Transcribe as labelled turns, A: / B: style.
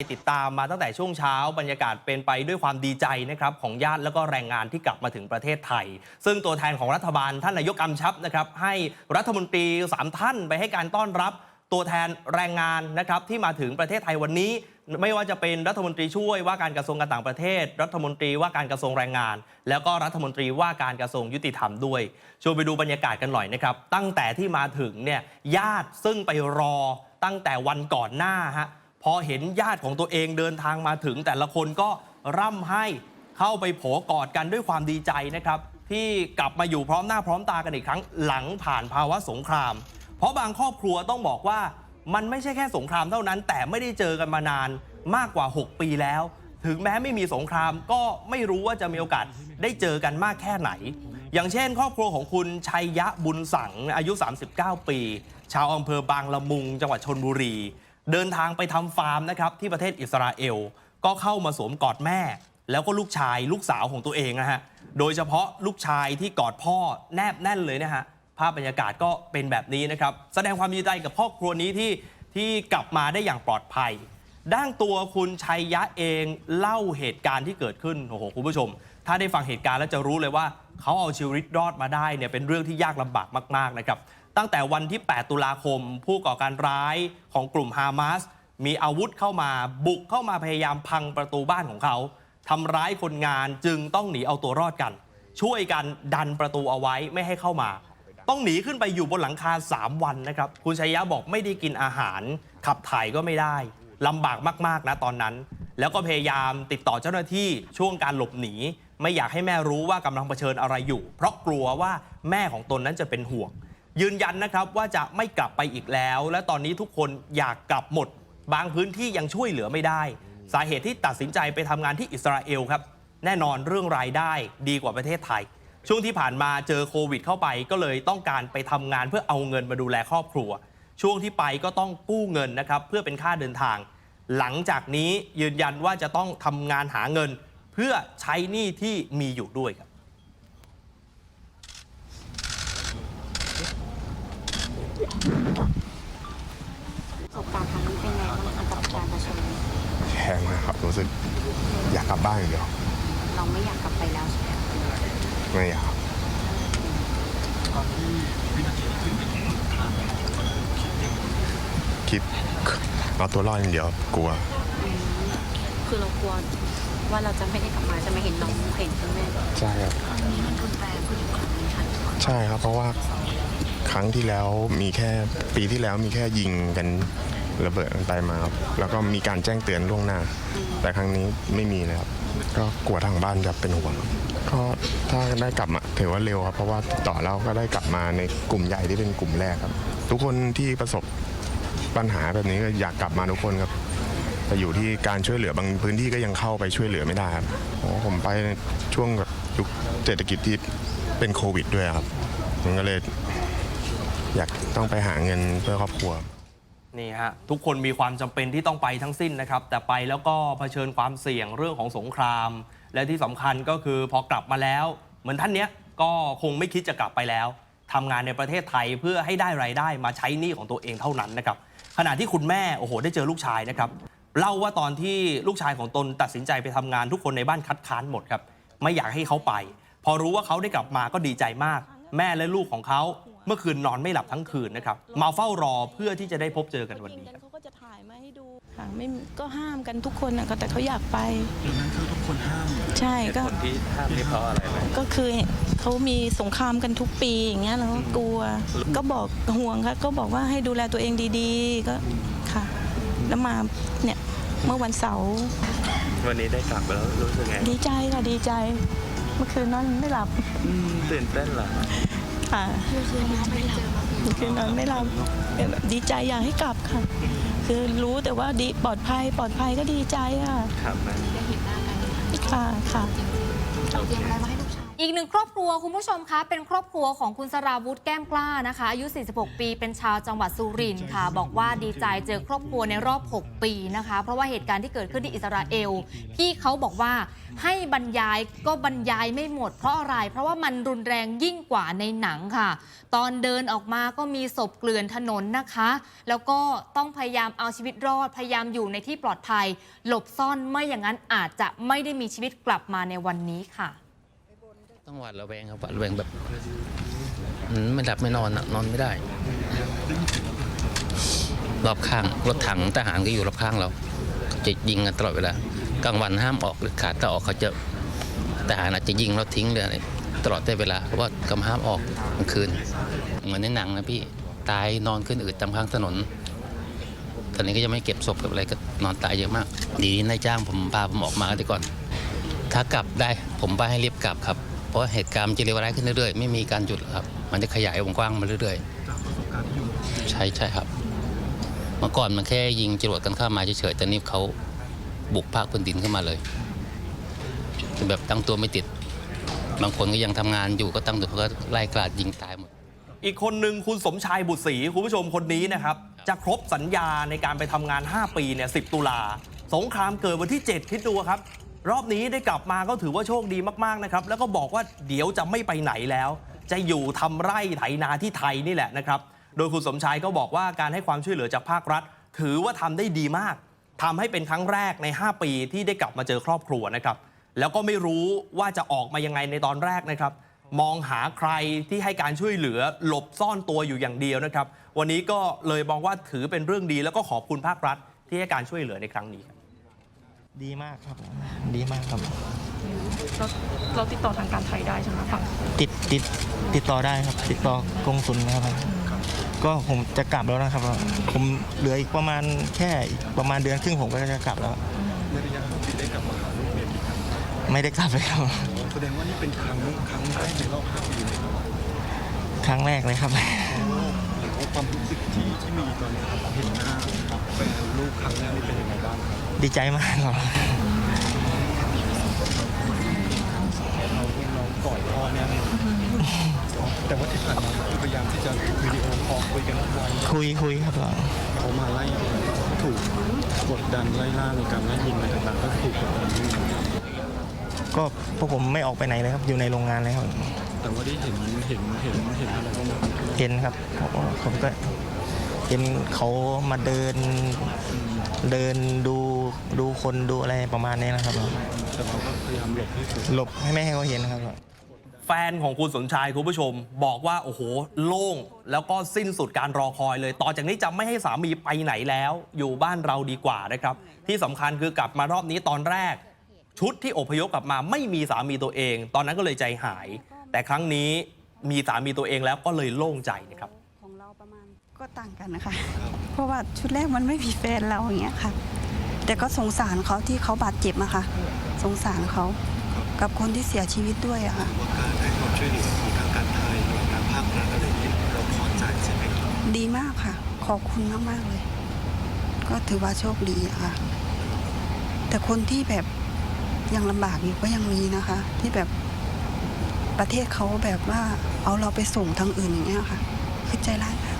A: ติดตามมาตั้งแต่ช่วงเช้าบรรยากาศเป็นไปด้วยความดีใจนะครับของญาติแล้วก็แรงงานที่กลับมาถึงประเทศไทย ซึ่งตัวแทนของรัฐบาลท่านนายกกำชับนะครับให้รัฐมนตรีสามท่านไปให้การต้อนรับ ตัวแทนแรงงานนะครับที่มาถึงประเทศไทยวันนี้ ไม่ว่าจะเป็นรัฐมนตรีช่วยว่าการกระทรวงการต่างประเทศ รัฐมนตรีว่าการกระทรวงแรงงาน แล้วก็รัฐมนตรีว่าการกระทรวงยุติธรรมด้วยชวนไปดูบรรยากาศกันหน่อยนะครับตั้งแต่ที่มาถึงเนี่ยญาติซึ่งไปรอตั้งแต่วันก่อนหน้าฮะ พอเห็นญาติของตัวเองเดินทางมาถึง แต่ละคนก็ร่ำให้เข้าไปโผกอดกันด้วยความดีใจนะครับ ที่กลับมาอยู่พร้อมหน้าพร้อมตากันอีกครั้งหลังผ่านภาวะสงคราม เพราะบางครอบครัวต้องบอกว่ามันไม่ใช่แค่สงครามเท่านั้น แต่ไม่ได้เจอกันมานานมากกว่า 6 ปีแล้ว ถึงแม้ไม่มีสงครามก็ไม่รู้ว่าจะมีโอกาสได้เจอกันมากแค่ไหน อย่างเช่น ครอบครัวของคุณชัยยะบุญสังอายุ 39 ปี ชาวอำเภอบางละมุง จังหวัดชนบุรี เดินทางไปทำฟาร์มนะครับที่ประเทศอิสราเอล ก็เข้ามาสวมกอดแม่ แล้วก็ลูกชายลูกสาวของตัวเองนะฮะ โดยเฉพาะลูกชายที่กอดพ่อแนบแน่นเลยนะฮะ ภาพบรรยากาศก็เป็นแบบนี้นะครับ แสดงความยินดีกับครอบครัวนี้ที่ที่กลับมาได้อย่างปลอดภัย ด้านตัวคุณชัยยะเองเล่าเหตุการณ์ที่เกิดขึ้นโอ้โหคุณผู้ชม ถ้าได้ฟังเหตุการณ์แล้วจะรู้เลยว่าเขาเอาชีวิตรอดมาได้เนี่ยเป็นเรื่องที่ยากลำบากมากๆนะครับ ตั้งแต่วันที่ 8 ตุลาคม ผู้ก่อการร้ายของกลุ่มฮามาสมีอาวุธเข้ามาบุกเข้ามาพยายามพังประตูบ้านของเขาทำร้ายคนงานจึงต้องหนีเอาตัวรอดกัน ช่วยกันดันประตูเอาไว้ไม่ให้เข้ามา ต้องหนีขึ้นไปอยู่บนหลังคา 3 วันนะครับ คุณชัยยะบอกไม่ได้กินอาหาร ขับถ่ายก็ไม่ได้ลำบากมากๆนะตอนนั้น แล้วก็พยายามติดต่อเจ้าหน้าที่ช่วงการหลบหนี ไม่อยากให้แม่รู้ว่ากำลังเผชิญอะไรอยู่ เพราะกลัวว่าแม่ของตนนั้นจะเป็นห่วง ยืนยันนะครับว่าจะไม่กลับไปอีกแล้ว และตอนนี้ทุกคนอยากกลับหมด บางพื้นที่ยังช่วยเหลือไม่ได้ สาเหตุที่ตัดสินใจไปทำงานที่อิสราเอลครับ แน่นอนเรื่องรายได้ดีกว่าประเทศไทย ช่วงที่ผ่านมาเจอโควิดเข้าไป ก็เลยต้องการไปทำงานเพื่อเอาเงินมาดูแลครอบครัว ช่วงที่ไปก็ต้องกู้เงินนะครับเพื่อเป็นค่าเดินทาง หลังจากนี้ยืนยันว่าจะต้องทำงานหาเงิน เพื่อใช้หนี้ที่มีอยู่ด้วยครับ
B: ประสบการณ์ครั้งนี้เป็นไงบ้างคะกับการประชน
C: แพงนะครับรู้สึกอยากกลั บบ้านอย่างเดียว
B: เราไม่อยากกลับไปแล้วใช่ไหมคะ
C: ไม่อยากคิดเอาตัวรอดอย่างเดียวกลัว
B: อืมคือเรากลัวว่าเราจะไม่ได้กลับมาจะไม่เห็นน้องเห็นคุณแม่
C: ใช่ครับ
B: นี่มันรุนแรงขึ้นกว่านี้ค่ะ
C: ใช่ครับ เพราะว่าครั้งที่แล้วมีแค่ปีที่แล้วมีแค่ยิงกันระเบิดกันไปมาครับแล้วก็มีการแจ้งเตือนล่วงหน้า แต่ครั้งนี้ไม่มีเลยครับ ก็กลัวทางบ้านจะเป็นห่วงก็ถ้าได้กลับมาถือว่าเร็วครับ เพราะว่าติดต่อแล้วก็ได้กลับมาในกลุ่มใหญ่ที่เป็นกลุ่มแรกครับ ทุกคนที่ประสบปัญหาแบบนี้ก็อยากกลับมาทุกคนครับแต่อยู่ที่การช่วยเหลือบางพื้นที่ก็ยังเข้าไปช่วยเหลือไม่ได้ครับผมไปช่วงแบบยุคเศรษฐกิจที่เป็นโควิดด้วยครับมันก็เลยอยากต้องไปหาเงินเพื่อครอบครัว
A: นี่ฮะทุกคนมีความจำเป็นที่ต้องไปทั้งสิ้นนะครับ แต่ไปแล้วก็เผชิญความเสี่ยงเรื่องของสงคราม และที่สำคัญก็คือพอกลับมาแล้ว เหมือนท่านเนี้ยก็คงไม่คิดจะกลับไปแล้วทำงานในประเทศไทยเพื่อให้ได้รายได้มาใช้หนี้ของตัวเองเท่านั้นนะครับขณะที่คุณแม่โอ้โหได้เจอลูกชายนะครับเล่าว่าตอนที่ลูกชายของตนตัดสินใจไปทำงานทุกคนในบ้านคัดค้านหมดครับไม่อยากให้เขาไป พอรู้ว่าเขาได้กลับมาก็ดีใจมาก แม่และลูกของเขา เมื่อคืนนอนไม่หลับทั้งคืนนะครับมาเฝ้ารอเพื่อที่จะได้พบเจอกันวันนี้ครับ
D: เขาก็จะถ่ายมาให้ดูค่ะไม่ก็ห้ามกันทุกคนนะก็แต่เขาอยากไป
E: นั่นคือทุกคนห้าม
D: ใช่ก็
E: คนที่ห้ามนี่เพราะอะไรไหม
D: ก็คือเขามีสงครามกันทุกปีอย่างเงี้ยเราก็กลัว ก็บอกห่วงค่ะก็บอกว่าให้ดูแลตัวเองดีๆ ก็ค่ะ แล้วมาเนี่ยเมื่อวันเสาร์
E: วันนี้ได้กลับแล้วรู้สึกไง
D: ดีใจค่ะดีใจ เมื่อคืนนอนไม่หลับ
E: อืมตื่นเต้นเหรอ
D: ค่ะเมื่อคืนนอนไม่หลับดีใจอยากให้กลับค่ะ คือรู้แต่ว่าดีปลอดภัยปลอดภัยก็ดีใจค่ะ
E: ครับนะ
B: ได้เห็นหน้ากัน
D: ค่ะค่ะ
B: เราเตรียมอะไรมาให้ลูกชาย
F: อีกหนึ่งครอบครัวคุณผู้ชมคะ เป็นครอบครัวของคุณสราวุธแก้มกล้านะคะ อายุ 46 ปี เป็นชาวจังหวัดสุรินทร์ค่ะ บอกว่าดีใจเจอครอบครัวในรอบ 6 ปีนะคะ เพราะว่าเหตุการณ์ที่เกิดขึ้นที่อิสราเอล พี่เขาบอกว่าให้บรรยายก็บรรยายไม่หมดเพราะอะไร เพราะว่ามันรุนแรงยิ่งกว่าในหนังค่ะ ตอนเดินออกมาก็มีศพเกลื่อนถนนนะคะ แล้วก็ต้องพยายามเอาชีวิตรอด พยายามอยู่ในที่ปลอดภัย หลบซ่อนไม่อย่างนั้นอาจจะไม่ได้มีชีวิตกลับมาในวันนี้ค่ะ
G: ต้องหวาดระแวงครับหวาดระแวงแบบไม่หลับไม่นอนนอนไม่ได้ รอบข้างรถถังทหารก็อยู่รอบข้างเราจะยิงกันตลอดเวลากลางวันห้ามออกหรือขาดถ้าออกเขาจะทหารอาจจะยิงเราทิ้งเลยอะไรตลอดได้เวลาเพราะว่ากำห้ามออกกลางคืน เหมือนในหนังนะพี่ตายนอนขึ้นอืดตามข้างถนนตอนนี้ก็ยังไม่เก็บศพกับอะไรก็นอนตายเยอะมาก ดีที่นายจ้างผมพาผมออกมาดีก่อน ถ้ากลับได้ผมไปให้รีบกลับครับ เพราะเหตุการณ์มันจะเลวร้ายขึ้นเรื่อยๆ ไม่มีการหยุดหรอกครับ มันจะขยายวงกว้างมาเรื่อยๆใช่ใช่ครับ เมื่อก่อนมันแค่ยิงจรวดกันเข้ามาเฉยๆแต่นี่เขาบุกภาคพื้นดินขึ้นมาเลยแบบตั้งตัวไม่ติด บางคนก็ยังทำงานอยู่ก็ตั้งตัวเขาก็ไล่กราดยิงตายหมด
A: อีกคนหนึ่งคุณสมชายบุตรศรีคุณผู้ชมคนนี้นะครับ จะครบสัญญาในการไปทำงาน 5 ปีเนี่ย10 ตุลา สงครามเกิดวันที่ 7 คิดดูครับ รอบนี้ได้กลับมาก็ถือว่าโชคดีมากๆนะครับ แล้วก็บอกว่าเดี๋ยวจะไม่ไปไหนแล้ว จะอยู่ทำไร่ไถนาที่ไทยนี่แหละนะครับ โดยคุณสมชายก็บอกว่าการให้ความช่วยเหลือจากภาครัฐ ถือว่าทำได้ดีมากทำให้เป็นครั้งแรกใน 5 ปีที่ได้กลับมาเจอครอบครัวนะครับ แล้วก็ไม่รู้ว่าจะออกมายังไงในตอนแรกนะครับ มองหาใครที่ให้การช่วยเหลือหลบซ่อนตัวอยู่อย่างเดียวนะครับ วันนี้ก็เลยมองว่าถือเป็นเรื่องดี แล้วก็ขอบคุณภาครัฐที่ให้การช่วยเหลือในครั้งนี้ครับ
H: ดีมากครับดีมากครับ
I: เราเราติดต่อทางการไทยได้ใช่ไหมฝั่ง
H: ติดติดติดต่อได้ครับ ติดต่อกงสุลนะครับ ก็ผมจะกลับแล้วนะครับ ผมเหลืออีกประมาณแค่อีกประมาณเดือนครึ่งผมก็จะกลับแล้ว ไม่ได้กลับเลยครับ
E: แสดงว่านี่เป็นครั้งครั้งแรกในรอบ5ปี
H: ครั้งแรกเลยครับ
E: ความรู้สึกที่ที่มีตอนนี้ครับเห็นหน้าแฟนลูกครั้งแรกนี่เป็นยังไงบ้างครับ
H: ดีใจมากครับ
E: เราเราก่อยพ่อเนี่ยแต่ว่าที่ผ่านมาคือพยายามที่จะวิดีโอคอลคุยกันทุกวัน
H: คุยคุยครับ
E: เขามาไล่ถูกกดดันไล่ล่าในการไล่ยิงอะไรต่างๆก็ถูกกดดันด้วย
H: ก็พวกผมไม่ออกไปไหนเลยครับอยู่ในโรงงานเลยครับ
E: แต่ว่าได้เห็นเห็นเห็นเห็นอะไรบ้างไหม
H: เห็นครับผมผมก็เห็นเขามาเดินเดินดูดูคนดูอะไรประมาณนี้นะครับ
E: แต่เราก็พยายามหลบให้สุด
H: หลบให้ไม่ให้เขาเห็นนะครับ
A: แฟนของคุณสมชายคุณผู้ชม บอกว่าโอ้โหโล่งแล้วก็สิ้นสุดการรอคอยเลย ต่อจากนี้จะไม่ให้สามีไปไหนแล้ว อยู่บ้านเราดีกว่านะครับ ที่สำคัญคือกลับมารอบนี้ตอนแรก ชุดที่อพยพกลับมาไม่มีสามีตัวเอง ตอนนั้นก็เลยใจหาย แต่ครั้งนี้มีสามีตัวเองแล้วก็เลยโล่งใจนะครับ
J: ของเราประมาณก็ต่างกันนะคะ เพราะว่าชุดแรกมันไม่มีแฟนเราอย่างเงี้ยค่ะ แต่ก็สงสารเขาที่เขาบาดเจ็บอะค่ะ สงสารเขากับคนที่เสียชีวิตด้วยอะค่ะ
E: ว่าการให้ความช่วยเหลือของทางการไทยหรือทางภาครัฐอะไรอย่างเงี้ยเราพอใจใช่ไหมครับ
J: ดีมากค่ะ ขอบคุณมาก ๆ เลย ก็ถือว่าโชคดีอะค่ะ แต่คนที่แบบยังลำบากอยู่ก็ยังมีนะคะ ที่แบบ ประเทศเขาแบบว่าเอาเราไปส่งทางอื่นอย่างเงี้ยค่ะคือใจร้ายค่ะ